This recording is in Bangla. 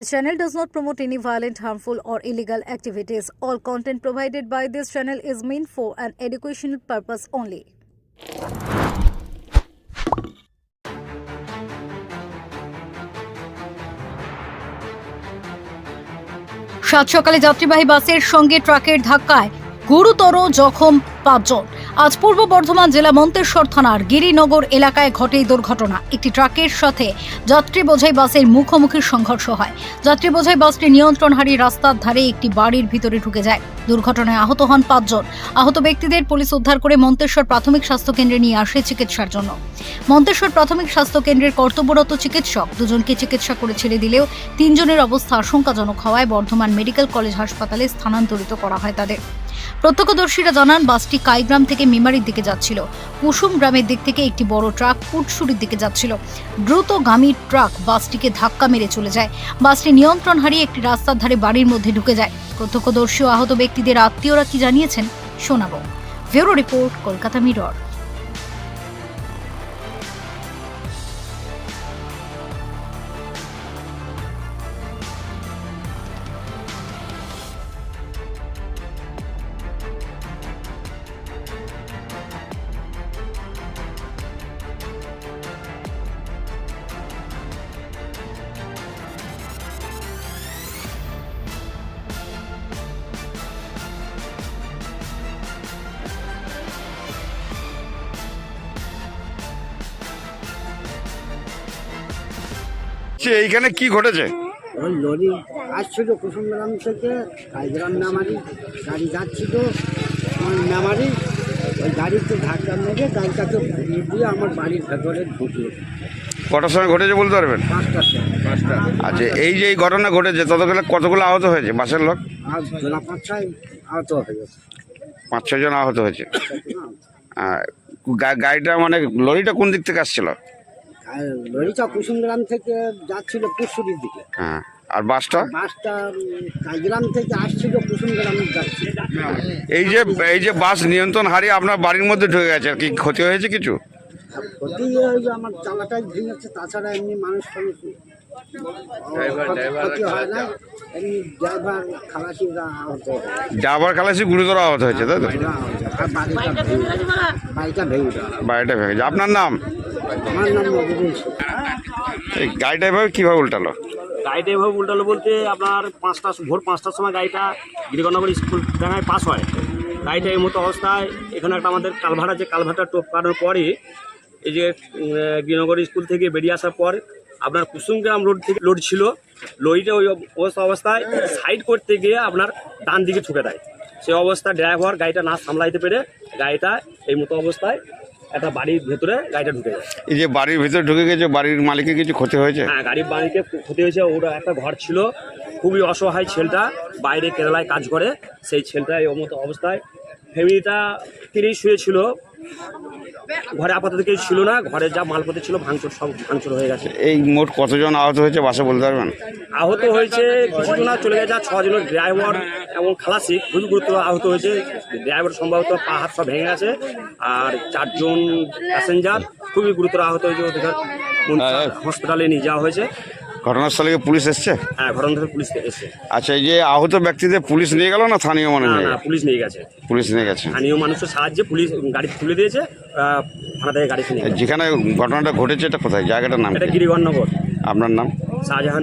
This channel does not promote any violent, harmful, or illegal activities. All content provided by this channel is meant for an educational purpose only. সাত সকালে যাত্রীবাহী বাসের সঙ্গে ট্রাকের ধাক্কায় গুরুতর জখম পাঁচজন আজ পূর্ব বর্ধমান জেলা মন্তেশ্বর থানার গিরিনগর এলাকায় ঘটে এই দুর্ঘটনা। একটি ট্রাকের সাথে যাত্রী বোঝাই বাসের মুখোমুখি সংঘর্ষ হয়। যাত্রী বোঝাই বাসটি নিয়ন্ত্রণ হারিয়ে রাস্তার ধারে একটি বাড়ির ভিতরে ঢুকে যায়। দুর্ঘটনায় আহত হন পাঁচজন। আহত ব্যক্তিদের পুলিশ উদ্ধার করে মন্তেশ্বর প্রাথমিক স্বাস্থ্য কেন্দ্রে নিয়ে আসে চিকিৎসার জন্য। মন্তেশ্বর প্রাথমিক স্বাস্থ্য কেন্দ্রের কর্তব্যরত চিকিৎসক দুজনকে চিকিৎসা করে ছেড়ে দিলেও তিনজনের অবস্থা আশঙ্কাজনক হওয়ায় বর্ধমান মেডিকেল কলেজ হাসপাতালে স্থানান্তরিত করা হয় তাদের। প্রত্যক্ষদর্শীরা জানান, বাসটি কাইগ্রাম থেকে মিমারির দিকে যাচ্ছিল। কুসুম গ্রামের দিক থেকে একটি বড় ট্রাক কুটসুরির দিকে যাচ্ছিল। দ্রুতগামী ট্রাক বাসটিকে ধাক্কা মেরে চলে যায়। বাসটি নিয়ন্ত্রণ হারিয়ে একটি রাস্তার ধারে বাড়ির মধ্যে ঢুকে যায়। প্রত্যক্ষদর্শী ও আহত ব্যক্তিদের আত্মীয়রা কি জানিয়েছেন, শোনাব। Bureau report, Kolkata mirror. এইখানে কি ঘটেছে? ওই লরি আসছিল কুসুমগ্রাম থেকে কাইগ্রাম মেমারি গাড়ি যাচ্ছিল ওই মেমারি ওই গাড়িতে ধাক্কা মেরে গাড়িটাকে ঘুরিয়ে দিয়ে আমার বাড়ির ভেতরে ঢুকলো। কটার সময় ঘটেছে বলতে পারবেন? আচ্ছা এই যে এই ঘটনা ঘটেছে ততগুলো কতগুলো আহত হয়েছে? বাসের লোক? আহত হয়ে গেছে। পাঁচ ছজন আহত হয়েছে। আর গা- গাড়িটা মানে লরিটা কোন দিক থেকে আসছিল? লরিটা কুসুমগ্রাম থেকে যাচ্ছিল পুশুরির দিকে। হ্যাঁ আর বাসটা? বাসটা উম, কাইগ্রাম থেকে আসছিল কুসুমগ্রামে যাচ্ছিল এই যে এই যে বাস নিয়ন্ত্রণ হারিয়ে আপনার বাড়ির মধ্যে ঢুকে গেছে কি ক্ষতি হয়েছে কিছু? ক্ষতি ওই যে আমার চালাটাই ভেঙেছে তাছাড়া এমনি মানুষ না এমনি ড্রাইভার খালাসি গুরুতর আহত হয়েছে তাই তো? বাড়িটা ভেঙে। আপনার নাম? গাড়িটা এভাবে কীভাবে উল্টালো? গাড়িটা এভাবে উল্টালো বলতে আপনার পাঁচটা ভোর পাঁচটার সময় গাড়িটা গিরিগণনগর স্কুল ডাঙায় পাস হয়। গাড়িটা এই মতো অবস্থায় এখানে একটা আমাদের কালভার আছে কালভারটা টোপ কাটার পরে এই যে গিরিনগর স্কুল থেকে বেরিয়ে আসার পর আপনার কুসুমগ্রাম রোড থেকে লোড ছিল। লরিটা ওই অবস্থা অবস্থায় সাইড করতে গিয়ে আপনার ডান দিকে ঠুকে দেয়। সেই অবস্থায় ড্রাইভার গাড়িটা না সামলাইতে পেরে গাড়িটা এই মতো অবস্থায় একটা বাড়ির ভেতরে গাড়িটা ঢুকে যায়। এই যে বাড়ির ভিতরে ঢুকে গেছে বাড়ির মালিকের কিছু ক্ষতি হয়েছে? হ্যাঁ গাড়ির বাড়িতে ক্ষতি হয়েছে ওরা একটা ঘর ছিল। খুবই অসহায় ছেলেটা বাইরে কেরালায় কাজ করে সেই ছেলেটা এই মতো অবস্থায়। ফ্যামিলিটা তিনিই শুয়েছিল। ঘরে আপাতত কেউ ছিল না ঘরে যা মালপত্র ছিল ভাঙচুর সব ভাঙচুর হয়ে গেছে। এই মোট কতজন আহত হয়েছে বাসে বলতে পারবেন? আহত হয়েছে কিছুজনা চলে গেছে আর ছজনের ড্রাইভার এবং খালাসি খুবই গুরুত্ব আহত হয়েছে। ড্রাইভার সম্ভবত পা হাত সব ভেঙে গেছে আর চারজন প্যাসেঞ্জার খুবই গুরুতর আহত হয়েছে ওদের হসপিটালে নিয়ে যাওয়া হয়েছে। ঘটনাস্থলে পুলিশ এসছে? হ্যাঁ ঘটনা থেকে পুলিশ এসেছে। আচ্ছা এই যে আহত ব্যক্তিদের পুলিশ নিয়ে গেল না স্থানীয় মনে না? পুলিশ নিয়ে গেছে। পুলিশ নিয়ে গেছে। স্থানীয় মানুষের সাহায্যে পুলিশ গাড়ি তুলে দিয়েছে থানা থেকে গাড়ি নিয়ে যেখানে ঘটনাটা ঘটেছে এটা কোথায়? জায়গাটার নাম এটা? গিরিগণনগর আপনার নাম? শাহজাহান।